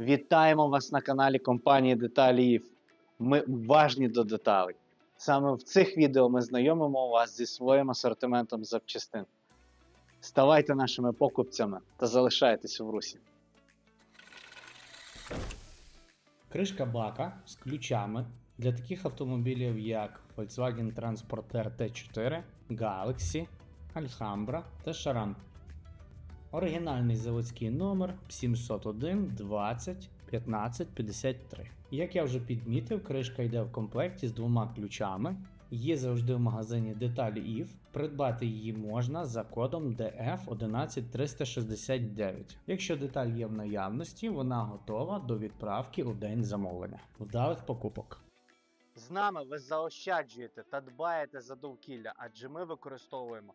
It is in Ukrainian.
Вітаємо вас на каналі компанії Деталі Ми уважні до деталей. Саме в цих відео ми знайомимо вас зі своїм асортиментом запчастин. Ставайте нашими покупцями та залишайтесь в русі. Кришка бака з ключами для таких автомобілів, як Volkswagen Transporter T4, Galaxy, Alhambra та Charan. Оригінальний заводський номер 701 20 15 53. Як я вже підмітив, кришка йде в комплекті з двома ключами. Є завжди в магазині деталі IF. Придбати її можна за кодом DF 11369. Якщо деталь є в наявності, вона готова до відправки у день замовлення. Вдалих покупок! З нами ви заощаджуєте та дбаєте за довкілля, адже ми використовуємо